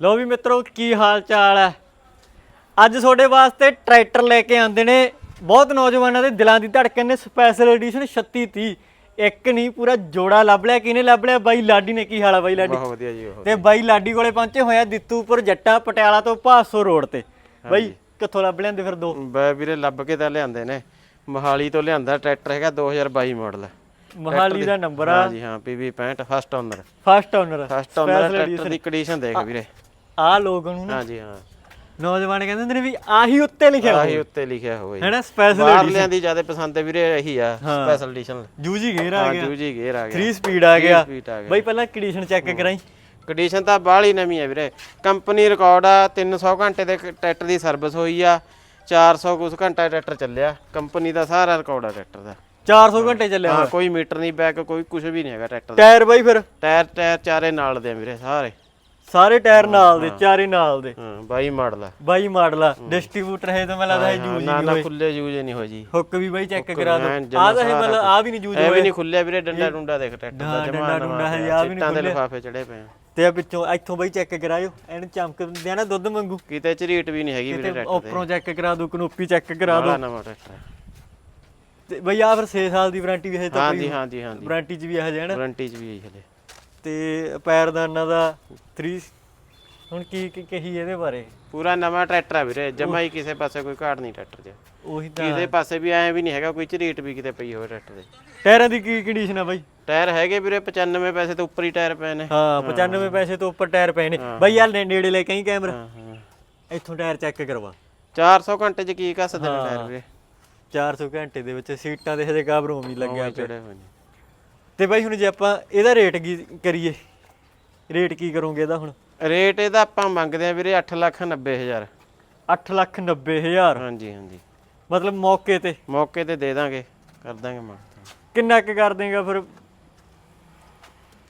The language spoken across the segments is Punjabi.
ਲੋ ਵੀ ਮਿੱਤਰੋ ਕੀ ਹਾਲ ਚਾਲ ਹੈ? ਅੱਜ ਤੁਹਾਡੇ ਵਾਸਤੇ ਟਰੈਕਟਰ ਲੈ ਕੇ ਆਂਦੇ ਨੇ। ਬਹੁਤ ਨੌਜਵਾਨਾਂ ਦੇ ਦਿਲਾਂ ਦੀ ਧੜਕਣ ਨੇ। ਸਪੈਸ਼ਲ ਐਡੀਸ਼ਨ 3630 ਇੱਕ ਨਹੀਂ ਪੂਰਾ ਜੋੜਾ ਲੱਭ ਲਿਆ। ਕਿਹਨੇ ਲੱਭ ਲਿਆ? ਬਾਈ ਲਾਡੀ ਨੇ। ਕੀ ਹਾਲ ਆ ਬਾਈ ਲਾਡੀ? ਬਹੁਤ ਵਧੀਆ ਜੀ ਤੇ ਬਾਈ ਲਾਡੀ ਕੋਲੇ ਪਹੁੰਚੇ ਹੋਇਆ ਦਿੱਤੂਪੁਰ ਜੱਟਾ ਪਟਿਆਲਾ ਤੋਂ ਭਾਸੋ ਰੋਡ ਤੇ। ਬਾਈ ਕਿੱਥੋਂ ਲੱਭ ਲਿਆਂਦੇ ਫਿਰ ਦੋ? ਬੈ ਵੀਰੇ ਲੱਭ ਕੇ ਤਾਂ ਲਿਆਂਦੇ ਨੇ। ਮੋਹਾਲੀ ਤੋਂ ਲਿਆਂਦਾ ਟਰੈਕਟਰ ਹੈਗਾ 2022 ਮਾਡਲ। ਮਹਾਲੀ ਦਾ ਨੰਬਰ ਆ। ਹਾਂ ਜੀ ਹਾਂ PV 65 first owner first owner first owner tractor ਦੀ ਕੰਡੀਸ਼ਨ ਦੇਖ ਵੀਰੇ। ਆ ਲੋਕ ਨੂੰ ਨਾ ਹਾਂ ਜੀ ਹਾਂ। ਨੌਜਵਾਨ ਕਹਿੰਦੇ ਹੁੰਦੇ ਨੇ ਵੀ ਆਹੀ ਉੱਤੇ ਲਿਖਿਆ ਹੋਇਆ ਆਹੀ ਉੱਤੇ ਲਿਖਿਆ ਹੋਇਆ ਜੀ ਹੈ ਨਾ? ਸਪੈਸ਼ਲ ਬਾਹਰਲਿਆਂ ਦੀ ਜ਼ਿਆਦਾ ਪਸੰਦ ਹੈ ਵੀਰੇ ਇਹੀ ਆ ਸਪੈਸ਼ਲ ਐਡੀਸ਼ਨ ਜੂਜੀ ਗੇਰ ਆ ਹਾਂ ਗਿਆ। ਜੂਜੀ ਗੇਅਰ ਆ ਗਿਆ। 3 ਸਪੀਡ ਆ ਗਿਆ। ਸਪੀਡ ਆ ਗਿਆ। ਬਾਈ ਪਹਿਲਾਂ ਕੰਡੀਸ਼ਨ ਚੈੱਕ ਕਰਾਈ। ਕੰਡੀਸ਼ਨ ਤਾਂ ਬਾਹਲੀ ਨਵੀਂ ਹੈ ਵੀਰੇ। ਕੰਪਨੀ ਰਿਕਾਰਡ ਆ 300 ਘੰਟੇ ਦੇ ਟਰੈਕਟਰ ਦੀ ਸਰਵਿਸ ਹੋਈ ਆ। 400 ਕੁਝ ਘੰਟਾ ਟਰੈਕਟਰ ਚੱਲਿਆ। ਕੰਪਨੀ ਦਾ ਸਾਰਾ ਰਿਕਾਰਡ ਆ ਟਰੈਕਟਰ ਦਾ। 400 ਘੰਟੇ ਚੱਲਿਆ ਹਾਂ ਕੋਈ ਮੀਟਰ ਨਹੀਂ ਬੈਕ ਕੋਈ ਕੁਝ ਵੀ ਨਹੀਂ ਹੈਗਾ ਟਰੈਕਟਰ ਦਾ। ਟਾਇਰ ਬਾਈ ਫਿਰ। ਟਾਇਰ ਟਾਇਰ ਚਾਰੇ ਨਾਲ ਦੇ ਆ ਵੀਰੇ ਸਾਰੇ। ਸਾਰੇ ਟਾਇਰ ਨਾਲ ਦੇ ਚਾਰੇ ਨਾਲ ਦੇ। ਹਾਂ 22 ਮਾਡਲ ਆ। ਬਾਈ ਮਾਡਲ ਆ। ਡਿਸਟ੍ਰੀਬਿਊਟਰ ਹੈ ਤਾਂ ਮੈਨੂੰ ਲੱਗਦਾ ਹੈ ਹਾਂ, ਜੂਜੀ ਨਾ ਨਾ ਖੁੱਲੇ ਯੂਜ਼ ਨਹੀਂ ਹੋਈ ਜੀ। ਹੁੱਕ ਵੀ ਬਾਈ ਚੈੱਕ ਕਰਾ ਦੋ। ਐਨ ਆ ਤਾਂ ਇਹ ਮਤਲਬ ਆ ਵੀ ਨਹੀਂ ਜੂਜ ਐ ਵੀ ਨਹੀਂ ਖੁੱਲਿਆ ਵੀਰੇ ਡੰਡਾ ਡੁੰਡਾ ਦੇਖ ਟਰੈਕਟਰ ਦਾ ਹਾਂ, ਜਮਾ ਡੰਡਾ ਡੁੰਡਾ ਹਜੇ ਆ ਵੀ ਨੀ ਚਿੱਟਾਂ ਦੇ ਲਿਫਾਫੇ ਚੜੇ ਪਏ ਆ। ਤੇ ਆ ਪਿੱਛੋਂ ਇੱਥੋਂ ਬਾਈ ਚੈੱਕ ਕਰਾਇਓ ਇਹਨੂੰ ਚਮਕ ਦਿੰਦੇ ਆ ਨਾ ਦੁੱਧ ਵਾਂਗੂ। ਕਿਤੇ ਝਰੀਟ ਵੀ ਨਹੀਂ ਹੈਗੀ ਵੀਰੇ ਤੇ ਟਰੈਕਟਰ ਦੇ। ਉੱਪਰੋਂ ਚੈੱਕ ਕਰਾ ਦੋ ਕਨੋਪੀ ਚੈੱਕ ਕਰਾ ਦੋ। ਨਵਾਂ ਟਰੈਕਟਰ ਹੈ ਤੇ ਬਈ ਆ ਫਿਰ 6 ਸਾਲ ਦੀ ਵਾਰੰਟੀ ਵੀ ਹੈ ਤਾਂ ਹਾਂ ਜੀ ਹਾਂ ਜੀ ਹਾਂ ਜੀ। ਵਾਰੰਟੀ ਚ ਵੀ ਇਹ ਹੈ ਨਾ? ਵਾਰੰਟੀ ਚ ਵੀ ਹੈ ਹਲੇ ਤੇ ਪੈਰਦਾਨਾਂ ਦਾ 3 ਹੁਣ ਕੀ ਕੀ ਕਹੀ ਇਹਦੇ ਬਾਰੇ? ਪੂਰਾ ਨਵਾਂ ਟਰੈਕਟਰ ਆ ਵੀਰੇ ਜਮਾ ਹੀ ਕਿਸੇ ਪਾਸੇ ਕੋਈ ਘਾਟ ਨਹੀਂ ਟਰੈਕਟਰ 'ਚ ਉਹੀ ਤਾਂ। ਕਿਸੇ ਪਾਸੇ ਵੀ ਐ ਵੀ ਨਹੀਂ ਹੈਗਾ ਕੋਈ ਝਰੀਟ ਵੀ ਕਿਤੇ ਪਈ ਹੋਵੇ ਟਰੈਕਟਰ ਦੇ। ਟਾਇਰਾਂ ਦੀ ਕੀ ਕੰਡੀਸ਼ਨ ਆ ਬਾਈ? ਟਾਇਰ ਹੈਗੇ ਵੀਰੇ 95 ਪੈਸੇ ਤੋਂ ਉੱਪਰ ਹੀ ਟਾਇਰ ਪਏ ਨੇ। ਹਾਂ 95 ਪੈਸੇ ਤੋਂ ਉੱਪਰ ਟਾਇਰ ਪਏ ਨੇ। ਬਾਈ ਯਾਰ ਨੇੜੇ ਲੈ ਕੇ ਆਈ ਕੈਮਰਾ। ਇੱਥੋਂ ਟਾਇਰ ਚੈੱਕ ਕਰਵਾ। 400 ਘੰਟੇ 'ਚ ਕੀ ਘਸਦੇ ਨੇ ਟਾਇਰ ਵੀਰੇ। 400 ਘੰਟੇ ਦੇ ਵਿੱਚ ਸੀਟਾਂ ਦੇ ਹਜੇ ਕਾਬਰੋਂ ਵੀ ਲੱਗਿਆ ਤੇ ਬਾਈ ਹੁਣ ਜੇ ਆਪਾਂ ਇਹਦਾ ਰੇਟ ਕੀ ਕਰੀਏ? ਰੇਟ ਕੀ ਕਰੋਗੇ ਇਹਦਾ ਹੁਣ? ਰੇਟ ਇਹਦਾ ਆਪਾਂ ਮੰਗਦੇ ਆ ਵੀਰੇ 8 ਲੱਖ 90 ਹਜ਼ਾਰ। 8 ਲੱਖ 90 ਹਜ਼ਾਰ? ਹਾਂਜੀ ਹਾਂਜੀ। ਮਤਲਬ ਮੌਕੇ ਤੇ? ਮੌਕੇ ਤੇ ਦੇ ਦਾਂਗੇ ਕਰ ਦਾਂਗੇ ਮਾਂ ਕਿੰਨਾ ਕੁ ਕਰ ਦੇਗਾ ਫਿਰ?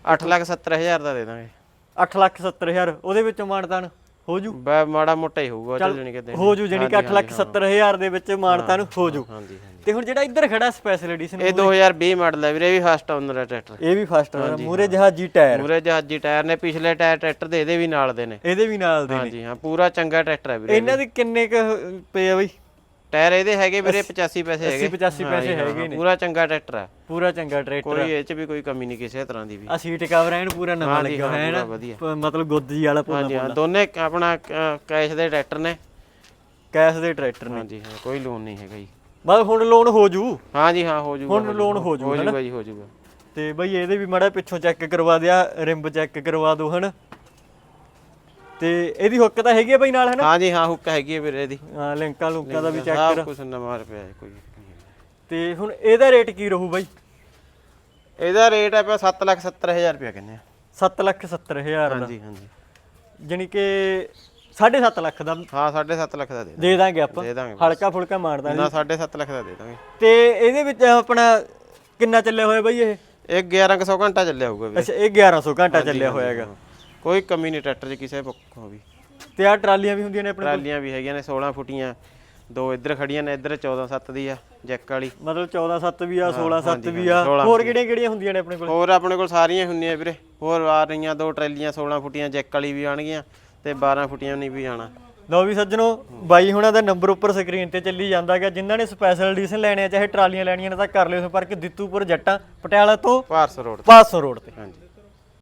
8 ਲੱਖ 70 ਹਜ਼ਾਰ ਦਾ ਦੇ ਦਾਂਗੇ। 8 ਲੱਖ 70 ਹਜ਼ਾਰ ਉਹਦੇ ਵਿੱਚੋਂ ਮਾਨਤਾਨ ਹੋ ਜੂ ਬੈ ਮਾੜਾ ਮੋਟਾ ਹੀ ਹੋਊਗਾ ਚੱਲ ਜਣੀ ਕਿਤੇ ਹੋ ਜੂ ਜਾਨੀ ਕਿ 8 ਲੱਖ 70 ਹਜ਼ਾਰ ਦੇ ਵਿੱਚ ਮਾਨਤਾਨ ਹੋ ਜੂ ਹਾਂਜੀ ਹਾਂਜੀ। ਤੇ ਹੁਣ ਜਿਹੜਾ ਇੱਧਰ ਖੜਾ ਸਪੈਸ਼ਲ ਐਡੀਸ਼ਨ ਇਹ 2020 ਮਾਡਲ ਹੈ ਵੀਰੇ ਇਹ ਵੀ ਫਸਟ ਓਨਰ ਹੈ ਟਰੈਕਟਰ ਇਹ ਵੀ ਫਸਟ ਹੈ ਮੂਰੇ ਜਹਾਜੀ ਟਾਇਰ। ਪੂਰੇ ਜਹਾਜੀ ਟਾਇਰ ਨੇ ਪਿਛਲੇ ਟਾਇਰ ਟਰੈਕਟਰ ਦੇ ਇਹਦੇ ਵੀ ਨਾਲ ਦੇ ਨੇ। ਇਹਦੇ ਵੀ ਨਾਲ ਦੇ ਨੇ। ਹਾਂਜੀ ਹਾਂ ਪੂਰਾ ਚੰਗਾ ਟਰੈਕਟਰ ਹੈ ਵੀਰੇ ਇਹਨਾਂ ਦੇ ਕਿੰਨੇ ਕ ਪਏ ਆ ਬਈ? ਟਾਇਰ ਇਹਦੇ ਹੈਗੇ ਵੀਰੇ 85 ਪੈਸੇ ਹੈਗੇ। 80 85 ਪੈਸੇ ਹੈਗੇ ਨੇ। ਪੂਰਾ ਚੰਗਾ ਟਰੈਕਟਰ ਹੈ। ਪੂਰਾ ਚੰਗਾ ਟਰੈਕਟਰ ਕੋਈ ਇਹ ਚ ਵੀ ਕੋਈ ਕਮੀ ਨਹੀਂ ਕਿਸੇ ਤਰ੍ਹਾਂ ਦੀ ਵੀ। ਆ ਸੀਟ ਕਵਰ ਐਨ ਪੂਰਾ ਨਵਾਂ ਲੱਗਿਆ ਹੋਇਆ ਹੈ ਨਾ ਮਤਲਬ ਗੁੱਦ ਜੀ ਵਾਲਾ ਪੂਰਾ ਹਾਂਜੀ ਦੋਨੇ ਆਪਣਾ ਕੈਸ਼ ਦੇ ਟਰੈਕਟਰ ਨੇ। ਕੈਸ਼ ਦੇ ਟਰੈਕਟਰ ਨੇ। ਹਾਂਜੀ ਹਾਂ ਕੋਈ ਲੋਨ ਨਹੀਂ ਹੈਗਾ ਜੀ। ਬਸ ਹੁਣ ਲੋਨ ਹੋ ਜੂ। ਹਾਂਜੀ ਹਾਂ ਹੋ ਜਾਊਗਾ ਹੁਣ ਲੋਨ ਹੋ ਜੂ ਹੋ ਜਾਊਗਾ ਜੀ ਹੋ ਜਾਊਗਾ ਤੇ ਬਈ ਇਹਦੇ ਵੀ ਮਾੜਾ ਪਿੱਛੋਂ ਚੈੱਕ ਕਰਵਾ ਦਿਆ ਰਿੰਬ ਚੈੱਕ ਕਰਵਾ ਦੋ ਹਨ? ਤੇ ਇਹਦੀ ਹੁੱਕ ਤਾਂ ਹੈਗੀ ਆ ਬਈ ਨਾਲ ਹੈ ਨਾ? ਹਾਂਜੀ ਹਾਂ ਹੁੱਕ ਹੈਗੀ ਹੈ ਵੀਰੇ ਇਹਦੀ। ਹਾਂ ਲਿੰਕਾਂ ਲੁੰਕਾਂ ਦਾ ਵੀ ਚੈੱਕ ਸਭ ਕਰ। ਕੁਝ ਨਵਾਂ ਪਿਆ ਹੈ ਕੋਈ ਹੈ। ਤੇ ਹੁਣ ਇਹਦਾ ਰੇਟ ਕੀ ਰਹੂ ਬਈ? ਇਹਦਾ ਰੇਟ ਹੈ ਪਿਆ 7 ਲੱਖ 70 ਹਜ਼ਾਰ ਰੁਪਇਆ ਕਹਿੰਦੇ ਆ। 7 ਲੱਖ 70 ਹਜ਼ਾਰ ਦਾ। ਹਾਂਜੀ ਹਾਂਜੀ। ਜਾਨੀ ਕਿ 7.5 ਲੱਖ ਦਾ ਹਾਂ 7.5 ਲੱਖ ਦਾ ਦੇ ਦਾਂਗੇ। ਦੇ ਦਾਂਗੇ ਆਪਾਂ। ਦੇ ਦਾਂਗੇ ਹਲਕਾ ਫੁਲਕਾ ਮਾਰਦਾ ਨਾ 7.5 ਲੱਖ ਦਾ ਦੇ ਦਾਂਗੇ। ਤੇ ਇਹਦੇ ਵਿੱਚ ਆਪਣਾ ਕਿੰਨਾ ਚੱਲਿਆ ਹੋਇਆ ਬਈ ਇਹ? ਇਹ 1100 ਘੰਟਾ ਚੱਲਿਆ ਹੋਊਗਾ ਵੀਰੇ। ਅੱਛਾ ਇਹ 1100 ਘੰਟਾ ਚੱਲਿਆ ਹੋਇਆ ਹੈਗਾ। ਕੋਈ ਕਮੀ ਨਹੀਂ ਟਰੈਕਟਰ 'ਚ ਕਿਸੇ ਪੱਖੋਂ ਵੀ ਤੇ ਆ ਟਰਾਲੀਆਂ ਵੀ ਹੁੰਦੀਆਂ ਨੇ ਆਪਣੇ ਟਰਾਲੀਆਂ ਵੀ ਹੈਗੀਆਂ ਨੇ 16 ਫੁੱਟੀਆਂ। ਦੋ ਇੱਧਰ ਖੜੀਆਂ ਨੇ ਇੱਧਰ 14 7 ਦੀ ਆ ਜੈਕ ਵਾਲੀ। ਮਤਲਬ 14 7 ਵੀ ਆ 16 7 ਹਾਂਜੀ, ਵੀ ਆ। 16 ਹੋਰ ਕਿਹੜੀਆਂ ਕਿਹੜੀਆਂ ਹੁੰਦੀਆਂ ਨੇ ਆਪਣੇ ਕੋਲ? ਹੋਰ ਆਪਣੇ ਕੋਲ ਸਾਰੀਆਂ ਹੁੰਦੀਆਂ ਵੀਰੇ। ਹੋਰ ਆ ਰਹੀਆਂ ਦੋ ਟਰਾਲੀਆਂ 16 ਫੁੱਟੀਆਂ ਜੈਕ ਵਾਲੀ ਵੀ ਆਣਗੀਆਂ ਤੇ 12 ਫੁੱਟੀਆਂ ਨਹੀਂ ਵੀ ਆਣਾ ਲਓ ਵੀ ਸੱਜਣੋ ਬਾਈ ਹੁਣਾਂ ਦਾ ਨੰਬਰ ਉੱਪਰ ਸਕਰੀਨ ਤੇ ਚੱਲੀ ਜਾਂਦਾ ਹੈਗਾ। ਜਿਨ੍ਹਾਂ ਨੇ ਸਪੈਸ਼ਲ ਐਡੀਸ਼ਨ ਲੈਣੇ ਆ ਚਾਹੇ ਟਰਾਲੀਆਂ ਲੈਣੀਆਂ ਨੇ ਤਾਂ ਕਰ ਲਿਓ ਸੰਪਰਕ ਦਿੱਤੂਪੁਰ ਜੱਟਾਂ ਪਟਿਆਲਾ ਤੋਂ ਭਾਰਸ ਰੋਡ ਪਾਸੋਂ ਰੋਡ ਤੇ। ਹਾਂਜੀ।